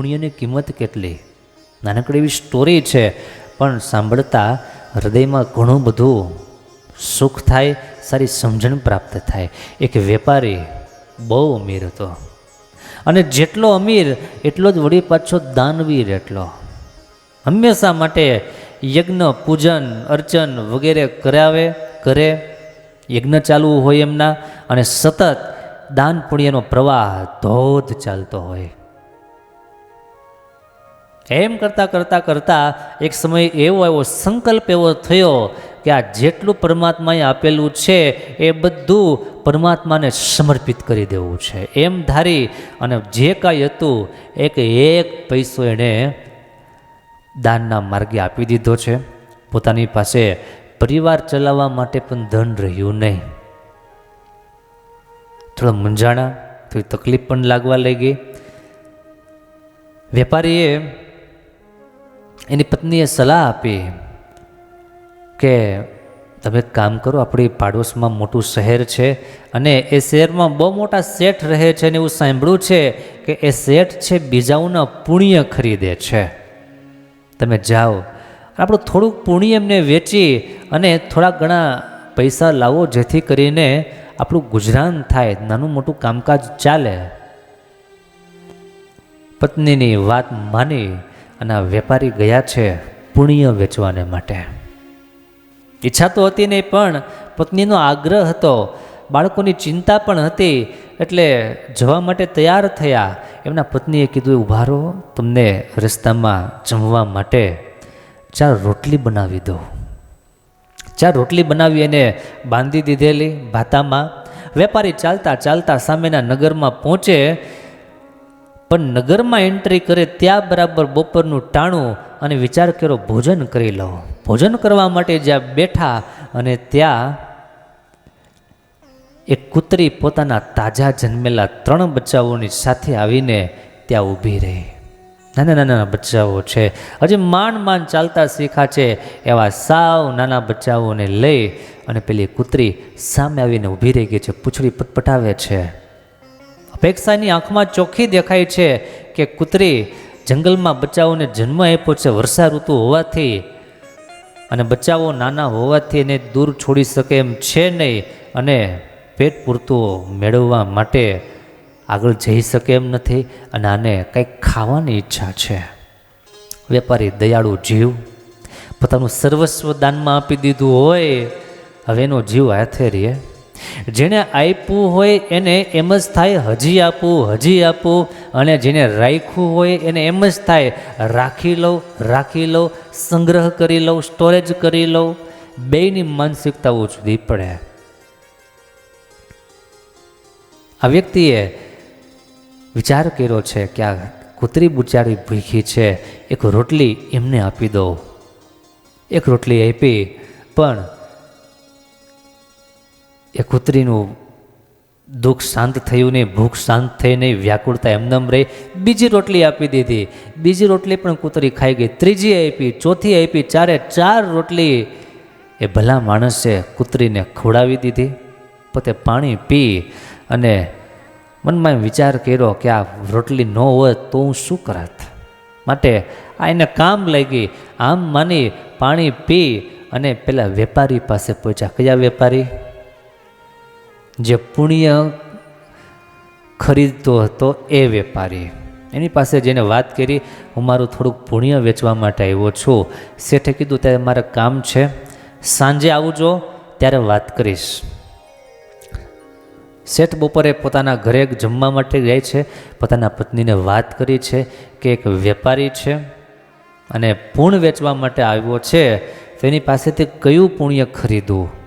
પુણ્યની કિંમત કેટલી? નાનકડી એવી સ્ટોરી છે, પણ સાંભળતા હૃદયમાં ઘણું બધું સુખ થાય, સારી સમજણ પ્રાપ્ત થાય. એક વેપારી બહુ અમીર હતો. અને જેટલો અમીર, એટલો જ વળી પાછો દાનવીર એટલો. હંમેશા માટે યજ્ઞ, પૂજન, અર્ચન વગેરે કરાવે, કરે. યજ્ઞ ચાલવું હોય એમના, અને સતત દાન પુણ્યનો પ્રવાહ ધોધ ચાલતો હોય. એમ કરતાં કરતાં કરતાં એક સમય એવો એવો સંકલ્પ એવો થયો કે આ જેટલું પરમાત્માએ આપેલું છે, એ બધું પરમાત્માને સમર્પિત કરી દેવું છે. એમ ધારી અને જે કાંઈ હતું, એક એક પૈસો એણે દાનના માર્ગે આપી દીધો છે. પોતાની પાસે પરિવાર ચલાવવા માટે પણ ધન રહ્યું નહીં. થોડા મૂંઝાણા, થોડી તકલીફ પણ લાગવા લાગી. વેપારીએ એની પત્નીએ સલાહ આપી કે તમે કામ કરો, આપણી પાડોશમાં મોટું શહેર છે અને એ શહેરમાં બહુ મોટા શેઠ રહે છે અને એવું સાંભળ્યું છે કે એ શેઠ છે બીજાઓના પુણ્ય ખરીદે છે. તમે જાઓ. આપણું થોડુંક પુણ્ય એમને વેચી અને થોડા ઘણા પૈસા લાવો, જેથી કરીને આપણું ગુજરાન થાય, નાનું મોટું કામકાજ ચાલે. પત્નીની વાત માની અને આ વેપારી ગયા છે પુણ્ય વેચવાને માટે. ઈચ્છા તો હતી નહીં, પણ પત્નીનો આગ્રહ હતો. બાળકોની ચિંતા પણ હતી, એટલે જવા માટે તૈયાર થયા. એમના પત્નીએ કીધું ઊભા રહો, તમને રસ્તામાં જમવા માટે ચાર રોટલી બનાવી દો ચાર રોટલી બનાવી એને બાંધી દીધેલી ભાતામાં. વેપારી ચાલતા ચાલતા સામેના નગરમાં પહોંચે પણ નગરમાં એન્ટ્રી કરે ત્યાં બરાબર બપોરનું ટાણું અને વિચાર કર્યો, ભોજન કરી લો ભોજન કરવા માટે જ્યાં બેઠા અને ત્યાં એક કૂતરી પોતાના તાજા જન્મેલા ત્રણ બચ્ચાઓની સાથે આવીને ત્યાં ઊભી રહી. નાના નાના બચ્ચાઓ છે. હજી માંડ માંડ ચાલતા શીખા છે એવા સાવ નાના બચ્ચાઓને લઈ અને પેલી કૂતરી સામે આવીને ઊભી રહી ગઈ છે, પૂછડી પટપટાવે છે. અપેક્ષાની આંખમાં ચોખ્ખી દેખાય છે કે કૂતરી જંગલમાં બચ્ચાઓને જન્મ આપ્યો છે વર્ષા ઋતુ હોવાથી અને બચ્ચાઓ નાના હોવાથી એને દૂર છોડી શકે એમ છે નહીં અને પેટ પૂરતું મેળવવા માટે આગળ જઈ શકે એમ નથી અને આને કંઈક ખાવાની ઈચ્છા છે. વેપારી દયાળુ જીવ, પોતાનું સર્વસ્વ દાનમાં આપી દીધું હોય, હવે એનો જીવ હાથે રહે. જેણે આપ્યું હોય એને એમ જ થાય, હજી આપું હજી આપું. અને જેને રાખ્યું હોય એને એમ જ થાય, રાખી લઉં રાખી લઉં, સંગ્રહ કરી લઉં સ્ટોરેજ કરી લઉં. બેયની માનસિકતાઓ જુદી પડે. આ વ્યક્તિએ વિચાર કર્યો છે કે આ કૂતરી બુચારી ભૂખી છે, એક રોટલી એમને આપી દો એક રોટલી આપી, પણ એ કૂતરીનું દુઃખ શાંત થયું નહીં, ભૂખ શાંત થઈ નહીં, વ્યાકુળતા એમનેમ રહી. બીજી રોટલી આપી દીધી. બીજી રોટલી પણ કૂતરી ખાઈ ગઈ. ત્રીજી આપી, ચોથી આપી, ચારે ચાર રોટલી. એ ભલા માણસે કૂતરીને ખવડાવી દીધી. પોતે પાણી પી અને મનમાં એમ વિચાર કર્યો કે આ રોટલી ન હોય તો હું શું કરત? માટે આ એને કામ લાગી. આમ માની પાણી પી અને પેલા વેપારી પાસે પહોંચ્યા. કયા વેપારી? જે પુણ્ય ખરીદતો હતો એ વેપારી. એની પાસે જેને વાત કરી, હું મારું થોડુંક પુણ્ય વેચવા માટે આવ્યો છું. શેઠે કીધું ત્યારે મારે કામ છે. સાંજે આવજો ત્યારે વાત કરીશ. શેઠ બપોરે પોતાના ઘરે જમવા માટે જાય છે. પોતાના પત્નીને વાત કરી છે કે એક વેપારી છે અને પૂર્ણ વેચવા માટે આવ્યો છે. તેની પાસેથી કયું પુણ્ય ખરીદવું?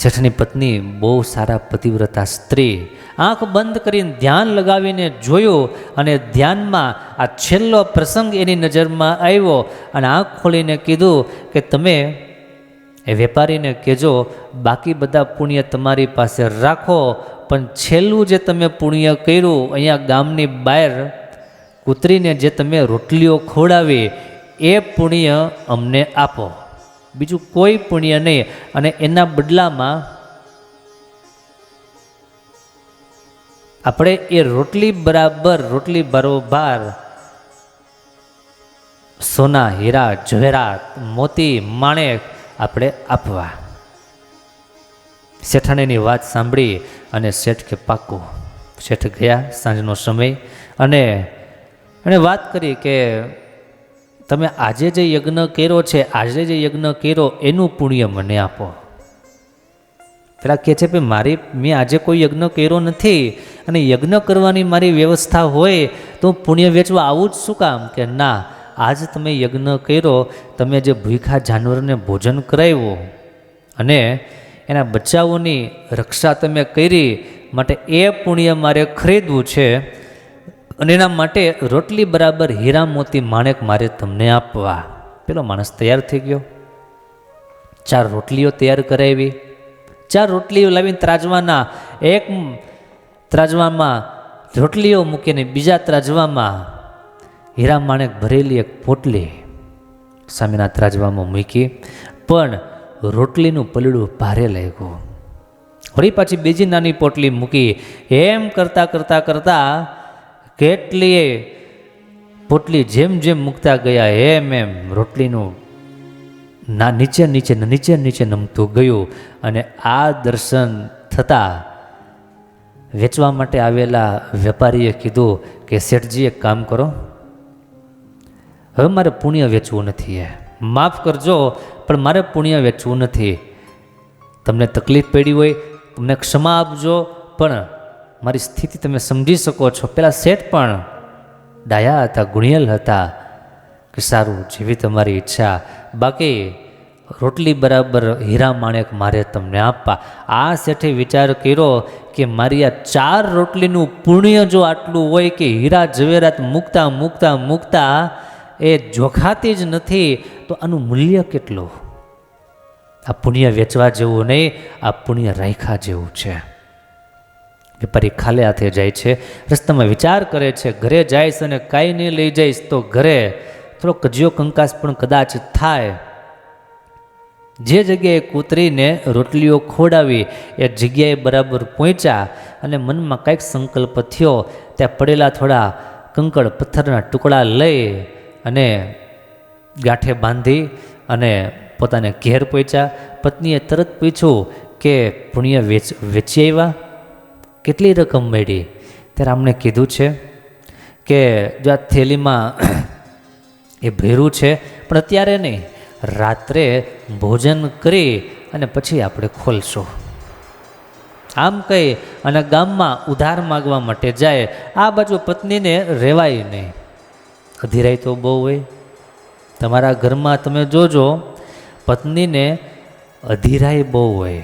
શેઠની પત્ની બહુ સારા પતિવ્રતા સ્ત્રી. આંખ બંધ કરીને ધ્યાન લગાવીને જોયું અને ધ્યાનમાં આ છેલ્લો પ્રસંગ એની નજરમાં આવ્યો અને આંખ ખોલીને કીધું કે તમે એ વેપારીને કહેજો, બાકી બધા પુણ્ય તમારી પાસે રાખો, પણ છેલ્લું જે તમે પુણ્ય કર્યું અહીંયા ગામની બહાર કૂતરીને જે તમે રોટલીઓ ખવડાવી, એ પુણ્ય અમને આપો. બીજું કોઈ પુણ્ય નહીં. અને એના બદલામાં આપણે એ રોટલી બરાબર, રોટલી બરોબર, સોના, હીરા જવેરાત મોતી, માણેક આપણે આપવા. શેઠાણીની વાત સાંભળી અને શેઠ કે, પાકું. શેઠ ગયા સાંજનો સમય અને એણે વાત કરી કે તમે આજે જે યજ્ઞ કર્યો છે, આજે જે યજ્ઞ કર્યો, એનું પુણ્ય મને આપો. પેલા કહે છે કે મારી, મેં આજે કોઈ યજ્ઞ કર્યો નથી અને યજ્ઞ કરવાની મારી વ્યવસ્થા હોય તો પુણ્ય વેચવા આવું જ શું કામ? કે ના, આજ તમે યજ્ઞ કર્યો, તમે જે ભૂખા જાનવરને ભોજન કરાવ્યું અને એના બચ્ચાઓની રક્ષા તમે કરી, માટે એ પુણ્ય મારે ખરીદવું છે અને એના માટે રોટલી બરાબર હીરા મોતી માણેક મારે તમને આપવા. પેલો માણસ તૈયાર થઈ ગયો. ચાર રોટલીઓ તૈયાર કરાવી. ચાર રોટલીઓ લાવીને ત્રાજવાના એક ત્રાજવામાં રોટલીઓ મૂકીને બીજા ત્રાજવામાં હીરા માણેક ભરેલી એક પોટલી સામેના ત્રાજવામાં મૂકી. પણ રોટલીનું પલડું ભારે લાગ્યું. વળી પાછી બીજી નાની પોટલી મૂકી. એમ કરતાં કરતાં કરતાં કેટલીય પોટલી જેમ જેમ મૂકતા ગયા, એમ એમ રોટલીનું ના નીચે નીચે નીચે નીચે નમતું ગયું અને આ દર્શન થતાં વેચવા માટે આવેલા વેપારીએ કીધું કે, શેઠજી, એક કામ કરો. હવે મારે પુણ્ય વેચવું નથી એ માફ કરજો, પણ મારે પુણ્ય વેચવું નથી. તમને તકલીફ પડી હોય તમને ક્ષમા આપજો, પણ મારી સ્થિતિ તમે સમજી શકો છો. પેલા શેઠ પણ ડાયા હતા, ગુણિયલ હતા કે સારું, જેવી તમારી ઈચ્છા. બાકી રોટલી બરાબર હીરા માણેક મારે તમને આપવા. આ શેઠે વિચાર કર્યો કે મારી આ ચાર રોટલીનું પુણ્ય જો આટલું હોય કે હીરા ઝવેરાત મૂકતા મૂકતા મૂકતા એ જોખાતી જ નથી, તો આનું મૂલ્ય કેટલું? આ પુણ્ય વેચવા જેવું નહીં, આ પુણ્ય રાખ્યા જેવું છે. વેપારી ખાલે હાથે જાય છે, રસ્તામાં વિચાર કરે છે, ઘરે જઈશ અને કાંઈ નહીં લઈ જઈશ તો ઘરે થોડો કજિયો કંકાસ પણ કદાચ થાય. જે જગ્યાએ કૂતરીને રોટલીઓ ખોડાવી એ જગ્યાએ બરાબર પહોંચ્યા અને મનમાં કંઈક સંકલ્પ થયો. ત્યાં પડેલા થોડા કંકડ પથ્થરના ટુકડા લઈ અને ગાંઠે બાંધી અને પોતાને ઘેર પહોંચ્યા. પત્નીએ તરત પૂછ્યું કે પુણ્ય વેચ, વેચી આવ્યા? કેટલી રકમ મળી? ત્યારે અમને કીધું છે કે જો આ થેલીમાં એ ભેરું છે, પણ અત્યારે નહીં, રાત્રે ભોજન કરી અને પછી આપણે ખોલશું. આમ કહી અને ગામમાં ઉધાર માગવા માટે જાય, આ બાજુ પત્નીને રહેવાય નહીં. અધીરાઈ તો બહુ હોય. તમારા ઘરમાં તમે જોજો, પત્નીને અધીરાય બહુ હોય.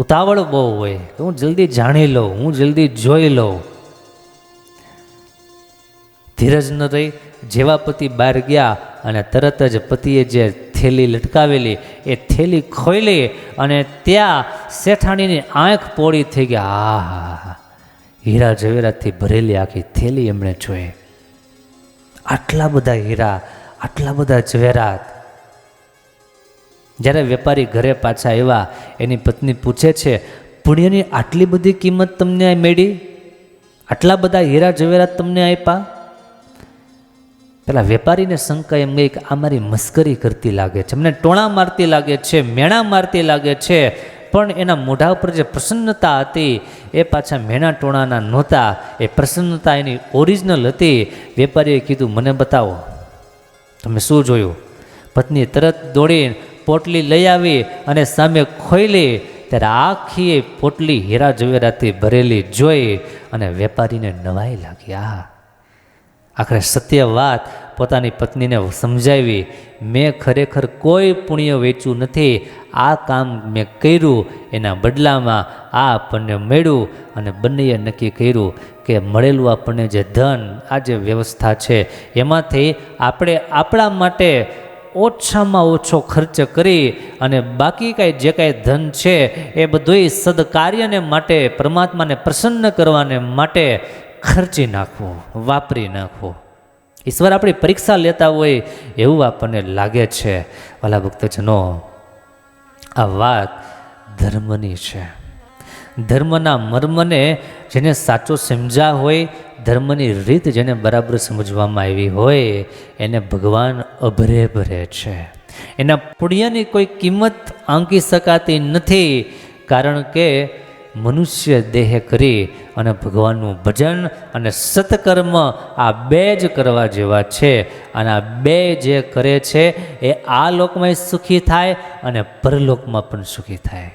ઉતાવળ બહુ હોય કે હું જલ્દી જાણી લઉં, હું જલ્દી જોઈ લઉં. ધીરજ ન રહી જેવા પતિ બહાર ગયા અને તરત જ પતિએ જે થેલી લટકાવેલી, એ થેલી ખોલી અને ત્યાં શેઠાણીની આંખ પોળી થઈ ગઈ આ હીરા ઝવેરાતથી ભરેલી આખી થેલી એમણે જોઈ. આટલા બધા હીરા, આટલા બધા ઝવેરાત. જ્યારે વેપારી ઘરે પાછા આવ્યા, એની પત્ની પૂછે છે, પુણ્યની આટલી બધી કિંમત તમને આ મેળી? આટલા બધા હીરા ઝવેરાત તમને આપ્યા પેલા વેપારીને શંકા એમ ગઈ કે આ મારી મસ્કરી કરતી લાગે છે. મને ટોણા મારતી લાગે છે, મેણા મારતી લાગે છે, પણ એના મોઢા ઉપર જે પ્રસન્નતા હતી, એ પાછા મેણા ટોણાના નહોતા. એ પ્રસન્નતા એની ઓરિજિનલ હતી. વેપારીએ કીધું, મને બતાવો, તમે શું જોયું? પત્ની તરત દોડીને પોટલી લઈ આવી અને સામે ખોઈલી ત્યારે આખી પોટલી હીરા ઝવેરાથી ભરેલી જોઈ અને વેપારીને નવાઈ લાગી આ આખરે સત્ય વાત પોતાની પત્નીને સમજાવી, મેં ખરેખર કોઈ પુણ્ય વેચ્યું નથી. આ કામ મેં કર્યું. એના બદલામાં આ આપણને મળ્યું અને બંનેએ નક્કી કર્યું કે મળેલું આપણને જે ધન, આ જે વ્યવસ્થા છે, એમાંથી આપણે આપણા માટે ઓછામાં ઓછો ખર્ચ કરી અને બાકી કાંઈ જે કાંઈ ધન છે એ બધું સદકાર્યને માટે, પરમાત્માને પ્રસન્ન કરવાને માટે ખર્ચી નાખવું, વાપરી નાખવું. ઈશ્વર આપણી પરીક્ષા લેતા હોય એવું આપણને લાગે છે. વાલા ભક્તજનો, આ વાત ધર્મની છે. ધર્મના મર્મને જેને સાચો સમજા હોય ધર્મની રીત જેને બરાબર સમજવામાં આવી હોય, એને ભગવાન અભરે ભરે છે. એના પુણ્યની કોઈ કિંમત આંકી શકાતી નથી, કારણ કે મનુષ્ય દેહ કરી અને ભગવાનનું ભજન અને સત્કર્મ આ બે જ કરવા જેવા છે અને આ બે જે કરે છે, એ આ લોકમાં સુખી થાય અને પરલોકમાં પણ સુખી થાય.